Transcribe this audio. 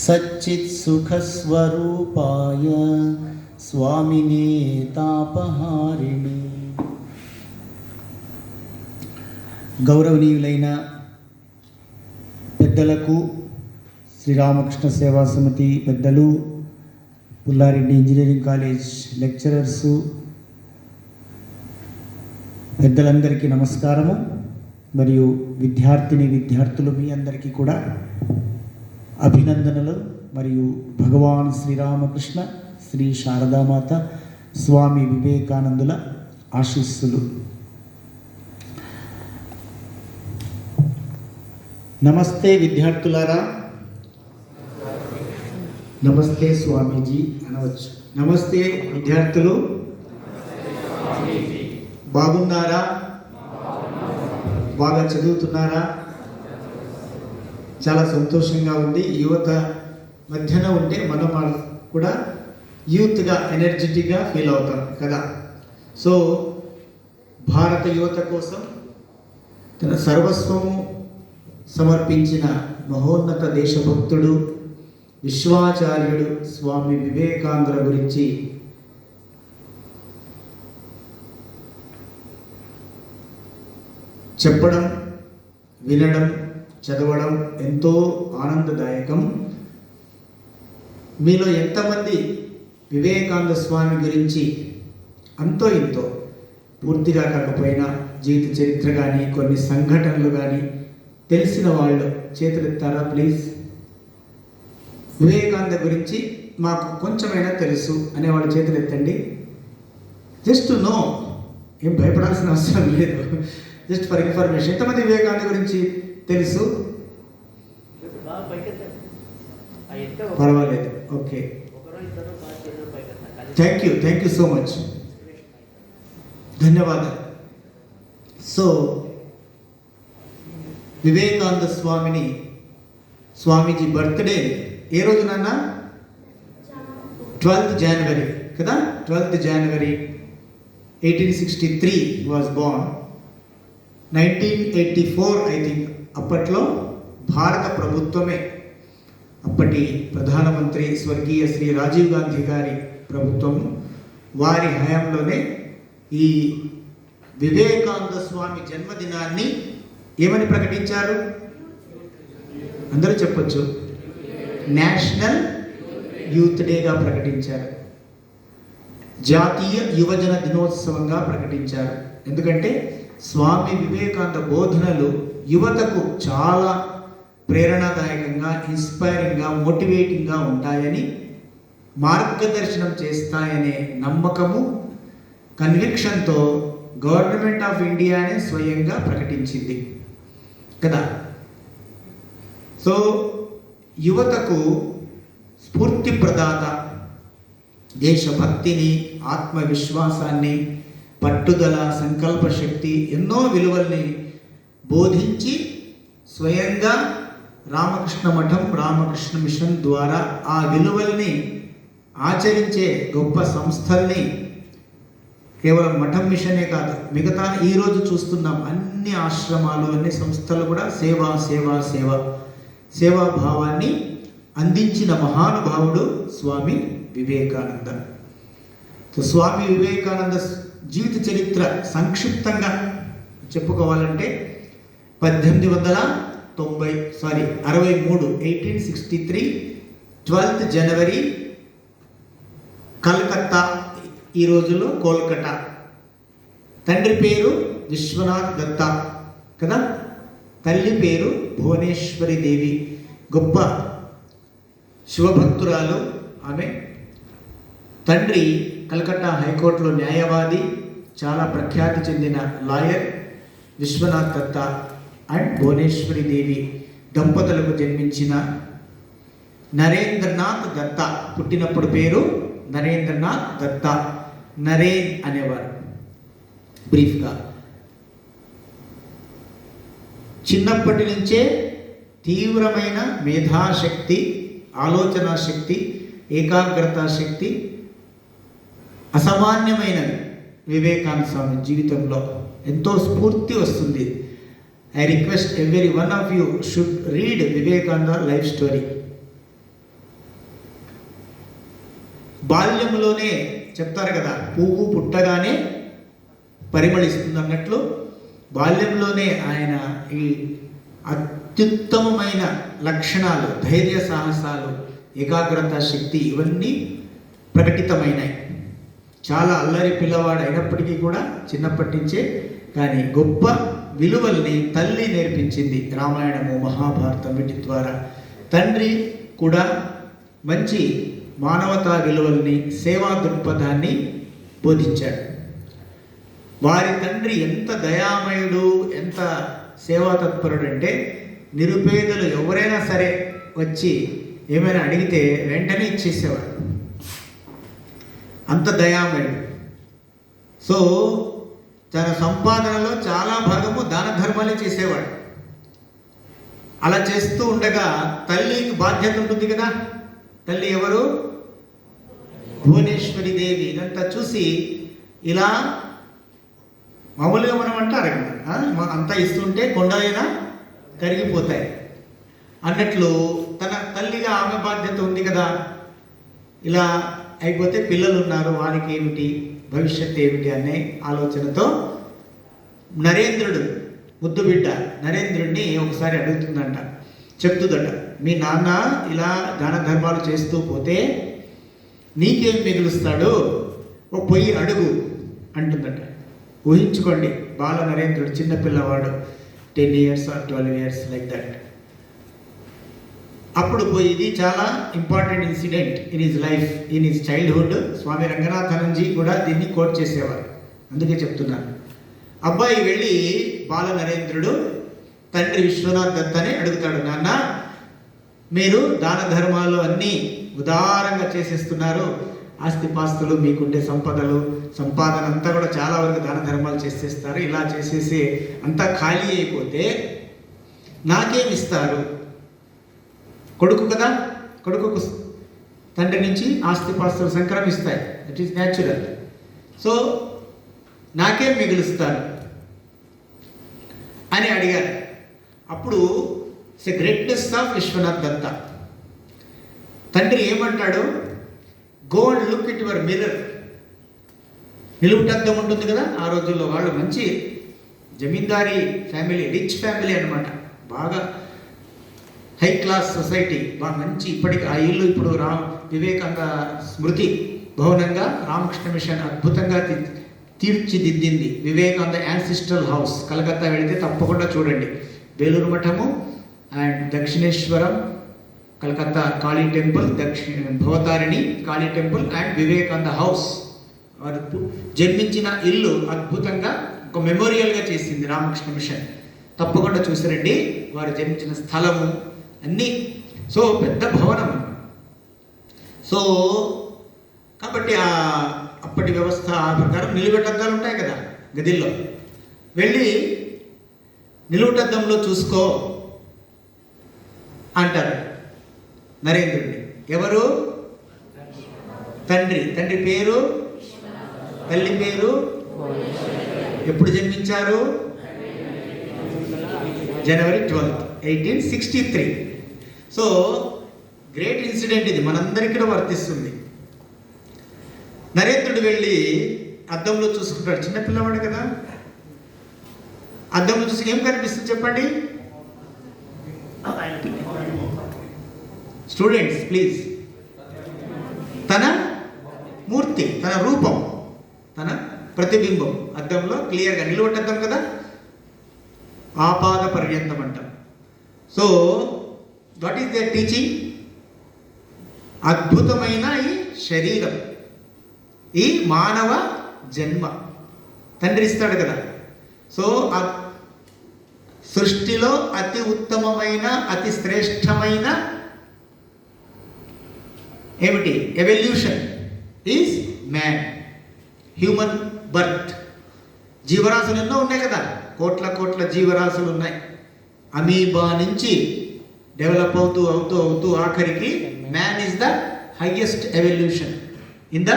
सच्चित्सुखस्वरूपाय स्वामिने तापहारिणि గౌరవనీయులైన పెద్దలకు శ్రీరామకృష్ణ సేవా సమితి పెద్దలు పుల్లారెడ్డి ఇంజనీరింగ్ కాలేజ్ లెక్చరర్సు పెద్దలందరికీ నమస్కారము మరియు విద్యార్థిని విద్యార్థులు మీ అందరికీ కూడా అభినందనలు మరియు భగవాన్ శ్రీరామకృష్ణ శ్రీ శారదామాత స్వామి వివేకానందుల ఆశీస్సులు. నమస్తే విద్యార్థులారా. నమస్తే స్వామీజీ అనవచ్చు. నమస్తే విద్యార్థులు. బాగున్నారా? బాగా చదువుతున్నారా? చాలా సంతోషంగా ఉంది. యువత మధ్యన ఉంటే మనం కూడా యూత్గా ఎనర్జెటిక్గా ఫీల్ అవుతాం కదా. సో భారత యువత కోసం తన సర్వస్వము సమర్పించిన మహోన్నత దేశభక్తుడు విశ్వాచార్యుడు స్వామి వివేకాంధ్ర గురించి చెప్పడం వినడం చదవడం ఎంతో ఆనందదాయకం. మీలో ఎంతమంది వివేకానంద స్వామి గురించి అంతో ఇంతో పూర్తిగా కాకపోయినా జీవిత చరిత్ర కానీ కొన్ని సంఘటనలు కానీ తెలిసిన వాళ్ళు చేతులెత్తారా ప్లీజ్? వివేకానంద గురించి మాకు కొంచెమైనా తెలుసు అనేవాళ్ళు చేతులెత్తండి. జస్ట్ నో ఏం భయపడాల్సిన అవసరం లేదు. Just for information. ఎంతమంది వివేకానంద గురించి తెలుసు? పర్వాలేదు. Okay. Thank you thank you so much ధన్యవాదాలు. సో వివేకానంద స్వామిని స్వామీజీ బర్త్డే ఏ రోజు ట్వెల్త్ జనవరి కదా? Twelfth January eighteen sixty three was born nineteen eighty four I think అప్పట్లో భారత ప్రభుత్వమే. అప్పటి ప్రధానమంత్రి స్వర్గీయ శ్రీ రాజీవ్ గాంధీ గారి ప్రభుత్వం. వారి హయాంలోనే ఈ వివేకానంద స్వామి జన్మదినాన్ని ఏమని ప్రకటించారు? అందరూ చెప్పొచ్చు. నేషనల్ యూత్ డేగా ప్రకటించారు. జాతీయ యువజన దినోత్సవంగా ప్రకటించారు. ఎందుకంటే స్వామి వివేకానంద బోధనలు యువతకు చాలా ప్రేరణాదాయకంగా ఇన్స్పైరింగ్గా మోటివేటింగ్గా ఉంటాయని మార్గదర్శనం చేస్తాయనే నమ్మకము కన్విక్షన్తో గవర్నమెంట్ ఆఫ్ ఇండియానే స్వయంగా ప్రకటించింది. కదా? సో యువతకు స్ఫూర్తి ప్రదాత దేశభక్తిని ఆత్మవిశ్వాసాన్ని పట్టుదల సంకల్ప శక్తి ఎన్నో విలువల్ని బోధించి స్వయంగా రామకృష్ణ మఠం రామకృష్ణ మిషన్ ద్వారా ఆ విలువల్ని ఆచరించే గొప్ప సంస్థల్ని కేవలం మఠం మిషనే కాదు మిగతా ఈరోజు చూస్తున్నాం అన్ని ఆశ్రమాలు అన్ని సంస్థలు కూడా సేవా సేవా సేవ సేవాభావాన్ని అందించిన మహానుభావుడు స్వామి వివేకానంద. స్వామి వివేకానంద జీవిత చరిత్ర సంక్షిప్తంగా చెప్పుకోవాలంటే పద్దెనిమిది వందల తొంభై సారీ అరవై మూడు eighteen sixty three twelfth January Calcutta ఈ రోజుల్లో కోల్కతా. తండ్రి పేరు విశ్వనాథ్ దత్తా కదా? తల్లి పేరు భువనేశ్వరి దేవి. గొప్ప శివభక్తురాలు ఆమె. తండ్రి కలకట్టా హైకోర్టులో న్యాయవాది చాలా ప్రఖ్యాతి చెందిన లాయర్ విశ్వనాథ్ దత్త. అండ్ భువనేశ్వరి దేవి దంపతులకు జన్మించిన నరేంద్రనాథ్ దత్త. పుట్టినప్పుడు పేరు నరేంద్రనాథ్ దత్త. నరేన్ అనేవారు. బ్రీఫ్గా. చిన్నప్పటి నుంచే తీవ్రమైన మేధాశక్తి ఆలోచన శక్తి ఏకాగ్రత శక్తి అసామాన్యమైనవి. వివేకానంద స్వామి జీవితంలో ఎంతో స్ఫూర్తి వస్తుంది. I request every one of you should read Vivekananda life story బాల్యంలోనే చెప్తారు కదా పువ్వు పుట్టగానే పరిమళిస్తుంది అన్నట్లు బాల్యంలోనే ఆయన ఈ అత్యుత్తమమైన లక్షణాలు ధైర్య సాహసాలు ఏకాగ్రత శక్తి ఇవన్నీ ప్రకటితమైనాయి. చాలా అల్లరి పిల్లవాడు అయినప్పటికీ కూడా చిన్నప్పటి నుంచే కానీ గొప్ప విలువల్ని తల్లి నేర్పించింది రామాయణము మహాభారతం వీటి ద్వారా. తండ్రి కూడా మంచి మానవతా విలువల్ని సేవా దృక్పథాన్ని బోధించాడు. వారి తండ్రి ఎంత దయామయుడు ఎంత సేవా తత్పరుడు అంటే నిరుపేదలు ఎవరైనా సరే వచ్చి ఏమైనా అడిగితే వెంటనే ఇచ్చేసేవాడు అంత దయామయుడు. సో తన సంపాదనలో చాలా భాగము దాన ధర్మాలే చేసేవాడు. అలా చేస్తూ ఉండగా తల్లికి బాధ్యత ఉంటుంది కదా. తల్లి ఎవరు? భువనేశ్వరి దేవి. ఇదంతా చూసి ఇలా మామూలుగా మనం అంటారు అంతా ఇస్తుంటే కొండలైనా కరిగిపోతాయి. అన్నట్లు తన తల్లిగా ఆమె బాధ్యత ఉంది కదా. ఇలా అయిపోతే పిల్లలు ఉన్నారు వారికి ఏమిటి? భవిష్యత్ ఏమిటి అనే ఆలోచనతో నరేంద్రుడు ముద్దు బిడ్డ నరేంద్రుడిని ఒకసారి అడుగుతుందంట. చెప్తుందట మీ నాన్న ఇలా దాన ధర్మాలు చేస్తూ పోతే నీకేం మిగులుస్తాడు? ఓ పొయ్యి అడుగు అంటుందట. ఊహించుకోండి బాల నరేంద్రుడు చిన్న పిల్లవాడు ten years or twelve years like that అప్పుడు పోయి ఇది చాలా important incident in his life in his childhood Swami Ranganathananji కూడా దీన్ని కోట్ చేసేవారు. అందుకే చెప్తున్నాను. అబ్బాయి వెళ్ళి బాల నరేంద్రుడు తండ్రి విశ్వనాథ్ దత్తని అడుగుతాడు నాన్న మీరు దాన ధర్మాలు అన్నీ ఉదారంగా చేసేస్తున్నారు. ఆస్తిపాస్తులు మీకుండే సంపదలు సంపాదన అంతా కూడా చాలా వరకు దాన ధర్మాలు చేసేస్తారు. ఇలా చేసేసి అంతా ఖాళీ అయిపోతే నాకేమిస్తారు కొడుకు కదా? కొడుకుకు తండ్రి నుంచి ఆస్తిపాస్తులు సంక్రమిస్తాయి. ఇట్ ఈస్ న్యాచురల్ సో నాకేం మిగులుస్తారు? అని అడిగారు. అప్పుడు it's greatness of Vishwanath Datta తండ్రి ఏమంటాడు? Go and look it your mirror నిలువుటద్దం ఉంటుంది కదా? ఆ రోజుల్లో వాళ్ళు మంచి జమీందారీ ఫ్యామిలీ రిచ్ ఫ్యామిలీ అనమాట బాగా హై క్లాస్ సొసైటీ బాగా మంచి ఇప్పటికి ఆ ఇల్లు ఇప్పుడు రామ్ వివేకానంద స్మృతి భవనంగా రామకృష్ణ మిషన్ అద్భుతంగా తీ- తీర్చిదిద్దింది. వివేకానంద యాన్సిస్ట్రల్ హౌస్ కలకత్తా వెళితే తప్పకుండా చూడండి. Belur మఠము and Dakshineswar Calcutta Kali temple Dakshina Bhavatarini Kali temple and Vivekananda house వారు జన్మించిన ఇల్లు అద్భుతంగా ఒక మెమోరియల్గా చేసింది రామకృష్ణ మిషన్. తప్పకుండా చూసారండి. వారు జన్మించిన స్థలము అన్నీ. సో పెద్ద భవనం. సో కాబట్టి ఆ అప్పటి వ్యవస్థ ఆ ప్రకారం నిలువెట్టద్దాలు ఉంటాయి కదా గదిల్లో. వెళ్ళి నిలువుటద్దంలో చూసుకో అంటారు నరేంద్రుడిని. ఎవరు? తండ్రి. తండ్రి పేరు? తల్లి పేరు? ఎప్పుడు జన్మించారు? January twelfth eighteen sixty three. So great incident ఇది. మనందరికీ కూడా వర్తిస్తుంది. నరేంద్రుడు వెళ్ళి అద్దంలో చూసుకుంటాడు. చిన్నపిల్లవాడు కదా? అద్దంలో చూసి ఏం కనిపిస్తుంది చెప్పండి? స్టూడెంట్స్ ప్లీజ్ తన మూర్తి తన రూపం తన ప్రతిబింబం. అద్దంలో క్లియర్గా నిలబట్టద్దాం కదా? ఆపాద పర్యంతం అంటాం so what is their teaching అద్భుతమైన ఈ శరీరం. ఈ మానవ జన్మ. తండ్రి ఇస్తాడు కదా. సో సృష్టిలో అతి ఉత్తమమైన అతి శ్రేష్టమైన ఏమిటి? Evolution is man human birth జీవరాశులు ఎన్నో ఉన్నాయి కదా. కోట్ల కోట్ల జీవరాశులు ఉన్నాయి. అమీబా నుంచి డెవలప్ అవుతూ అవుతూ అవుతూ ఆఖరికి man is the highest evolution in the